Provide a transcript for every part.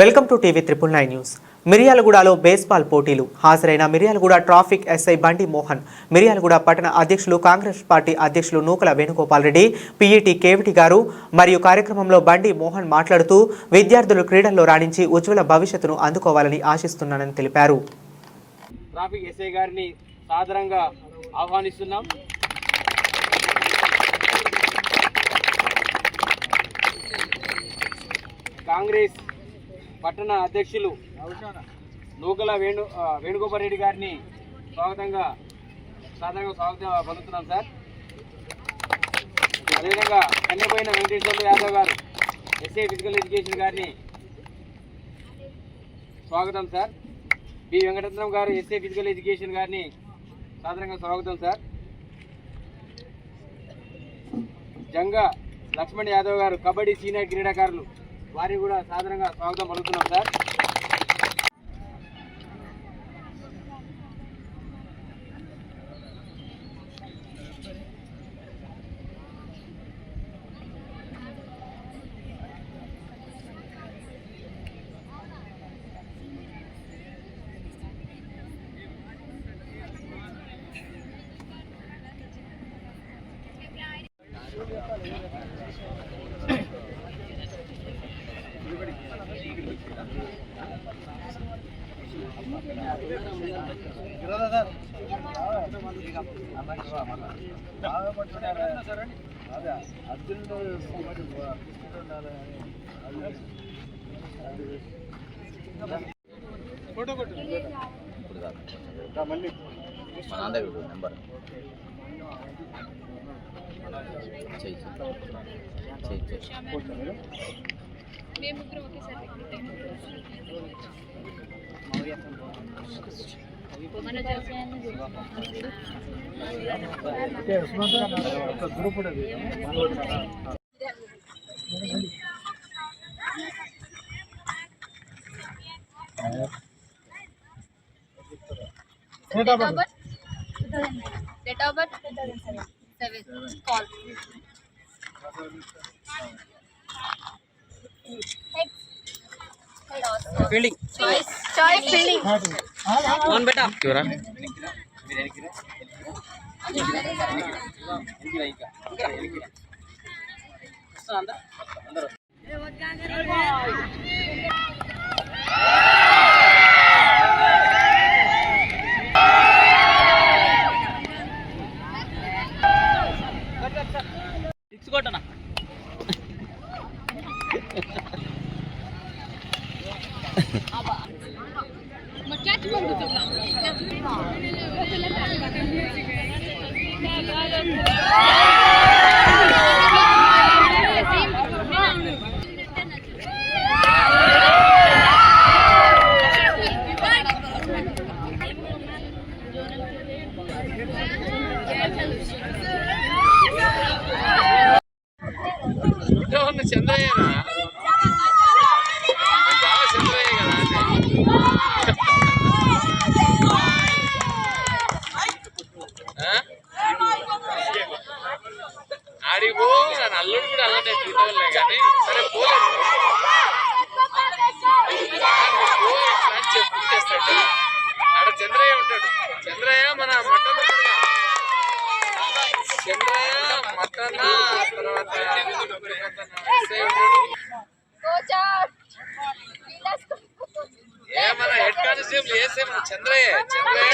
Welcome to TV triple nine news. మిర్యాలగూడలో baseball పోటీలు. హాజరైన మిర్యాలగూడ ట్రాఫిక్ ఎస్ఐ బండి మోహన్ మిర్యాలగూడ పట్టణ అధ్యక్షులు కాంగ్రెస్ పార్టీ అధ్యక్షులు నూకల వేణుగోపాల్ రెడ్డి పీఈటీ కేవిటి గారు మరియు కార్యక్రమంలో బండి మోహన్ మాట్లాడుతూ విద్యార్థులు క్రీడల్లో రాణించి ఉజ్వల భవిష్యత్తును అందుకోవాలని ఆశిస్తున్నానని తెలిపారు. ట్రాఫిక్ ఎస్ఐ గారిని సాదరంగా ఆహ్వానిస్తున్నాం. కాంగ్రెస్ పట్టణ అధ్యక్షులు నూకల వేణు వేణుగోపాల్ రెడ్డి గారిని స్వాగతంగా సాధారణంగా స్వాగతం పొందుతున్నాం సార్. అదేవిధంగా కన్నెపోయిన వెంకటేశ్వర యాదవ్ గారు ఎస్ఏ ఫిజికల్ ఎడ్యుకేషన్ గారిని స్వాగతం సార్. బి వెంకటరత్నం గారు ఎస్ఏ ఫిజికల్ ఎడ్యుకేషన్ గారిని సాధారణంగా స్వాగతం సార్. జంగా లక్ష్మణ్ యాదవ్ గారు కబడ్డీ సీనియర్ క్రీడాకారులు వారికి కూడా సాధారణంగా స్వాగతం పలుకుతున్నాం సార్. మా నాన్న దగ్గర ఉంది నెంబర్ చెయ్యి చెయ్యి చెయ్యి మేము ముగ్గురు ఒకేసారి మన date of birth date of birth seven call fielding choice fielding one beta కొట్టనా? క్యాచ్ తర్వాత ఎస్ఐ ఉంటాడు కోచ్ ఏమన్నా హెడ్ కానిస్టేబుల్ వేసే మన చంద్రయ్య చంద్రయ్య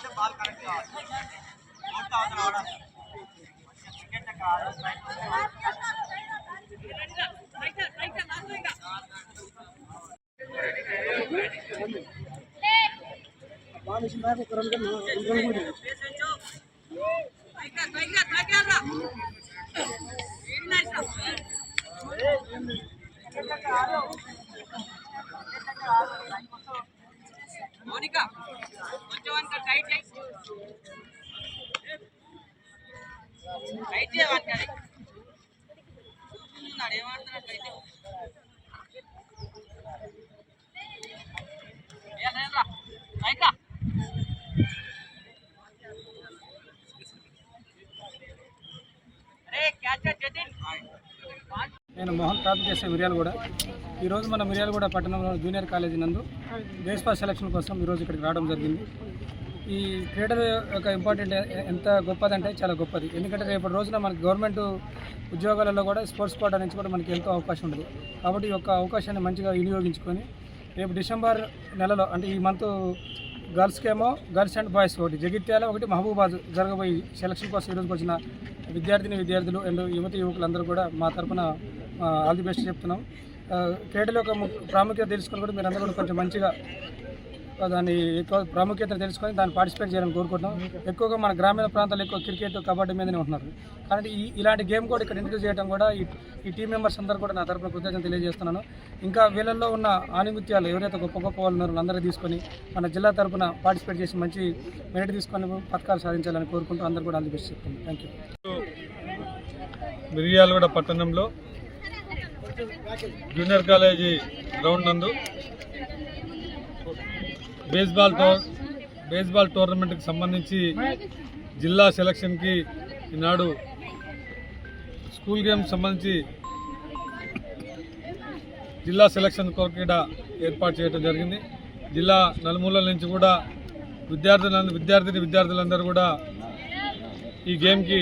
అంటే బాల్ కరెక్ట్ కావాలి అవుట్ అవసరం అవడం క్రికెట్ కాదు బాలిష్ మ్యాచ్ ఒక రెండు రెండు నేను మోహన్ ప్రాప్తి చేసే మిర్యాలగూడ ఈరోజు మన మిర్యాలగూడ పట్టణంలో జూనియర్ కాలేజీ నందు బేస్బాల్ సెలక్షన్ కోసం ఈరోజు ఇక్కడికి రావడం జరిగింది. ఈ క్రీడల యొక్క ఇంపార్టెంట్ ఎంత గొప్పదంటే చాలా గొప్పది. ఎందుకంటే రేపటి రోజున మనకి గవర్నమెంట్ ఉద్యోగాలలో కూడా స్పోర్ట్స్ కోటా నుంచి కూడా మనకి ఎంతో అవకాశం ఉండదు కాబట్టి ఈ యొక్క అవకాశాన్ని మంచిగా వినియోగించుకొని రేపు డిసెంబర్ నెలలో అంటే ఈ మంత్ గర్ల్స్కేమో గర్ల్స్ అండ్ బాయ్స్ ఒకటి జగిత్యాల ఒకటి మహబూబాద్ జరగబోయి సెలక్షన్ కోసం ఈరోజుకి వచ్చిన విద్యార్థిని విద్యార్థులు అండ్ యువతి యువకులందరూ కూడా మా తరపున ఆల్ ది బెస్ట్ చెప్తున్నాం. ఆ, క్రీడల యొక్క ము- ప్రాముఖ్యత తెలుసుకొని కూడా మీరందరూ కూడా కొంచెం మంచిగా దాని దాన్ని ఎక్కువ ప్రాముఖ్యత తెలుసుకొని దాన్ని పార్టిసిపేట్ చేయాలని కోరుకుంటున్నాం. ఎక్కువగా మన గ్రామీణ ప్రాంతాల్లో ఎక్కువ క్రికెట్ కబడ్డీ మీదనే ఉంటున్నారు. కాబట్టి ఈ ఇలాంటి గేమ్ కూడా ఇక్కడ ఇంట్రడ్యూస్ చేయడం కూడా ఈ ఈ టీం మెంబర్స్ అందరూ కూడా నా తరపున కృతజ్ఞత తెలియజేస్తున్నాను. ఇంకా వీళ్ళల్లో ఉన్న ఆనిముత్యాలు ఎవరైతే గొప్ప గొప్ప వాళ్ళు ఉన్నారో అందరూ తీసుకొని మన జిల్లా తరపున పార్టిసిపేట్ చేసి మంచి మెరిట్ తీసుకొని పథకాలు సాధించాలని కోరుకుంటూ అందరూ కూడా ఆల్ బెస్ట్ చెప్తున్నాను. థ్యాంక్ యూ మిర్యాలగూడ పట్టణంలో జూనియర్ కాలేజీ గ్రౌండ్ నందు బేస్బాల్ టోర్ బేస్బాల్ టోర్నమెంట్కి సంబంధించి జిల్లా సెలక్షన్కి ఈనాడు స్కూల్ గేమ్ సంబంధించి జిల్లా సెలక్షన్ కొరకు ఏర్పాటు చేయడం జరిగింది. జిల్లా నలుమూలల నుంచి కూడా విద్యార్థులందరూ విద్యార్థిని విద్యార్థులందరూ కూడా ఈ గేమ్కి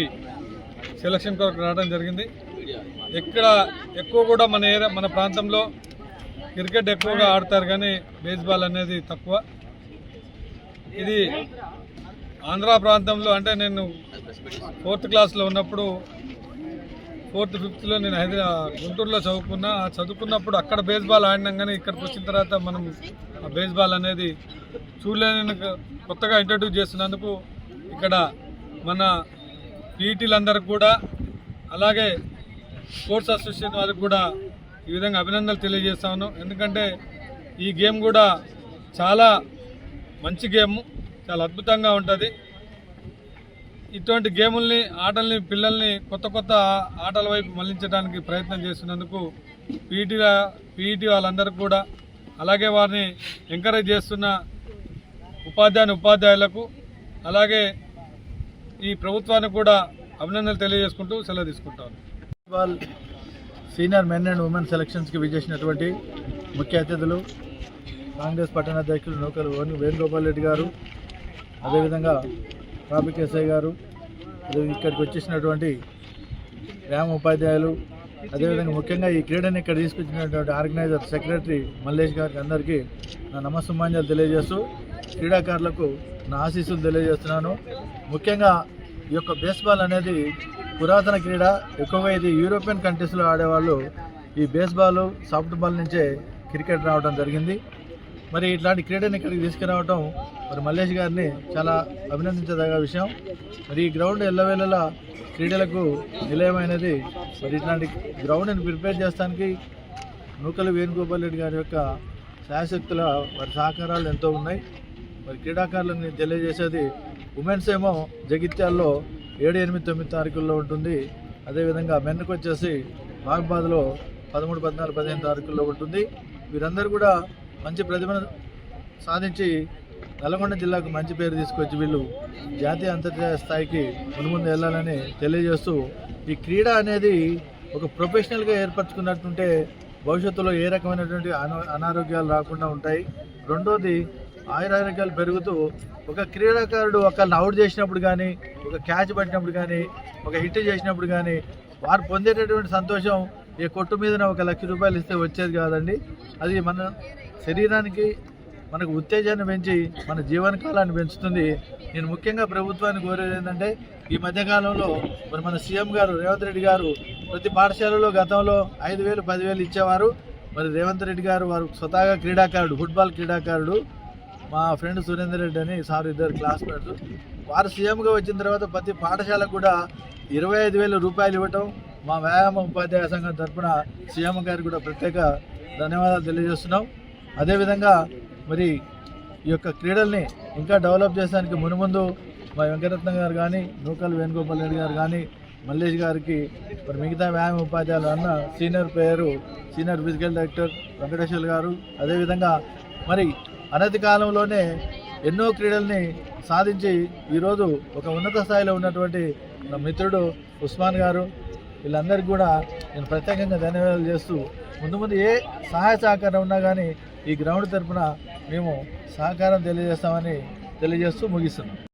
సెలక్షన్ కొరకు రావడం జరిగింది. ఎక్కడ ఎక్కువ కూడా మన ఏరియా మన ప్రాంతంలో క్రికెట్ ఎక్కువగా ఆడతారు కానీ బేస్బాల్ అనేది తక్కువ. ఇది ఆంధ్ర ప్రాంతంలో అంటే నేను ఫోర్త్ క్లాస్లో ఉన్నప్పుడు ఫోర్త్ ఫిఫ్త్లో నేను హైదరా గుంటూరులో చదువుకున్నా. చదువుకున్నప్పుడు అక్కడ బేస్బాల్ ఆడినాం కానీ ఇక్కడికి వచ్చిన తర్వాత మనం ఆ బేస్బాల్ అనేది చూడలేని కొత్తగా ఇంట్రడ్యూస్ చేస్తున్నందుకు ఇక్కడ మన పీఈటీలందరికి కూడా అలాగే స్పోర్ట్స్ అసోసియేషన్ వారికి కూడా ఈ విధంగా అభినందనలు తెలియజేస్తాను ఎందుకంటే ఈ గేమ్ కూడా చాలా మంచి గేమ్ చాలా అద్భుతంగా ఉంటుంది. ఇటువంటి గేముల్ని ఆటల్ని పిల్లల్ని కొత్త కొత్త ఆటల వైపు మళ్ళించడానికి ప్రయత్నం చేస్తున్నందుకు పీఈటీ పీఈటీ వాళ్ళందరూ కూడా అలాగే వారిని ఎంకరేజ్ చేస్తున్న ఉపాధ్యాయుని ఉపాధ్యాయులకు అలాగే ఈ ప్రభుత్వానికి కూడా అభినందనలు తెలియజేసుకుంటూ సెలవు తీసుకుంటాను సీనియర్ మెన్ అండ్ ఉమెన్ సెలక్షన్స్కి విజేసినటువంటి ముఖ్య అతిథులు కాంగ్రెస్ పట్టణ అధ్యక్షులు నూకలు వేణుగోపాల్ రెడ్డి గారు అదేవిధంగా ట్రాఫిక్ ఎస్ఐ గారు ఇక్కడికి వచ్చేసినటువంటి గ్రామ ఉపాధ్యాయులు అదేవిధంగా ముఖ్యంగా ఈ క్రీడని ఇక్కడ తీసుకొచ్చినటువంటి ఆర్గనైజర్ సెక్రటరీ మల్లేష్ గారికి అందరికీ నా నమస్సుమాంజలు తెలియజేస్తూ క్రీడాకారులకు నా ఆశీస్సులు తెలియజేస్తున్నాను. ముఖ్యంగా ఈ యొక్క బేస్బాల్ అనేది పురాతన క్రీడ ఎక్కువగా ఇది యూరోపియన్ కంట్రీస్లో ఆడేవాళ్ళు ఈ బేస్బాల్ సాఫ్ట్బాల్ నుంచే క్రికెట్ రావడం జరిగింది. మరి ఇట్లాంటి క్రీడని ఇక్కడికి తీసుకురావటం మరి మల్లేష్ గారిని చాలా అభినందించదగ్గ విషయం. మరి ఈ గ్రౌండ్ ఎల్లవేళలా క్రీడలకు నిలయమైనది. మరి ఇట్లాంటి గ్రౌండ్ని ప్రిపేర్ చేస్తానికి నూకల వేణుగోపాల్ రెడ్డి గారి యొక్క శాశక్తుల వారి సహకారాలు ఎంతో ఉన్నాయి. మరి క్రీడాకారులని తెలియజేసేది ఉమెన్స్ ఏమో జగిత్యాల్లో ఏడు ఎనిమిది తొమ్మిది తారీఖుల్లో ఉంటుంది. అదేవిధంగా మెన్నకు వచ్చేసి మహబాద్లో పదమూడు పద్నాలుగు పదిహేను తారీఖుల్లో ఉంటుంది. వీరందరూ కూడా మంచి ప్రతిభను సాధించి నల్గొండ జిల్లాకు మంచి పేరు తీసుకొచ్చి వీళ్ళు జాతీయ అంతర్జాతీయ స్థాయికి మునుముందు వెళ్ళాలని తెలియజేస్తూ ఈ క్రీడ అనేది ఒక ప్రొఫెషనల్గా ఏర్పరచుకున్నట్టుంటే భవిష్యత్తులో ఏ రకమైనటువంటి అనారోగ్యాలు రాకుండా ఉంటాయి. రెండోది ఆయురారోగ్యాలు పెరుగుతూ ఒక క్రీడాకారుడు ఒకళ్ళని అవుట్ చేసినప్పుడు కానీ ఒక క్యాచ్ పట్టినప్పుడు కానీ ఒక హిట్ చేసినప్పుడు కానీ వారు పొందేటటువంటి సంతోషం ఈ కొట్టు మీద ఒక లక్ష రూపాయలు ఇస్తే వచ్చేది కాదండి. అది మన శరీరానికి మనకు ఉత్తేజాన్ని పెంచి మన జీవనకాలాన్ని పెంచుతుంది. నేను ముఖ్యంగా ప్రభుత్వాన్ని కోరేది ఏంటంటే ఈ మధ్యకాలంలో మరి మన సీఎం గారు రేవంత్ రెడ్డి గారు ప్రతి పాఠశాలలో గతంలో ఐదు వేలు పదివేలు ఇచ్చేవారు. మరి రేవంత్ రెడ్డి గారు వారు స్వతహాగా క్రీడాకారుడు ఫుట్బాల్ క్రీడాకారుడు. మా ఫ్రెండ్ సురేందర్ రెడ్డి అని సార్ ఇద్దరు క్లాస్మేట్స్. వారు సీఎంగా వచ్చిన తర్వాత ప్రతి పాఠశాలకు కూడా ఇరవై ఐదు వేల రూపాయలు ఇవ్వటం మా వ్యాయామ ఉపాధ్యాయ సంఘం తరఫున సీఎం గారికి కూడా ప్రత్యేక ధన్యవాదాలు తెలియజేస్తున్నాం. అదేవిధంగా మరి ఈ యొక్క క్రీడల్ని ఇంకా డెవలప్ చేసడానికి మునుముందు మా వెంకటరత్న గారు కానీ నూకల్ వేణుగోపాల్ రెడ్డి గారు కానీ మల్లేష్ గారికి మరి మిగతా వ్యాయామ ఉపాధ్యాయులు అన్న senior player senior physical director Venkateshwar గారు అదేవిధంగా మరి అనతి కాలంలోనే ఎన్నో క్రీడల్ని సాధించి ఈరోజు ఒక ఉన్నత స్థాయిలో ఉన్నటువంటి నా మిత్రుడు ఉస్మాన్ గారు. వీళ్ళందరికీ కూడా నేను ప్రత్యేకంగా ధన్యవాదాలు చేస్తూ ముందు ముందు ఏ సహాయ సహకారం ఉన్నా కానీ ఈ గ్రౌండ్ తరపున మేము సహకారం తెలియజేస్తామని తెలియజేస్తూ ముగిస్తున్నాం.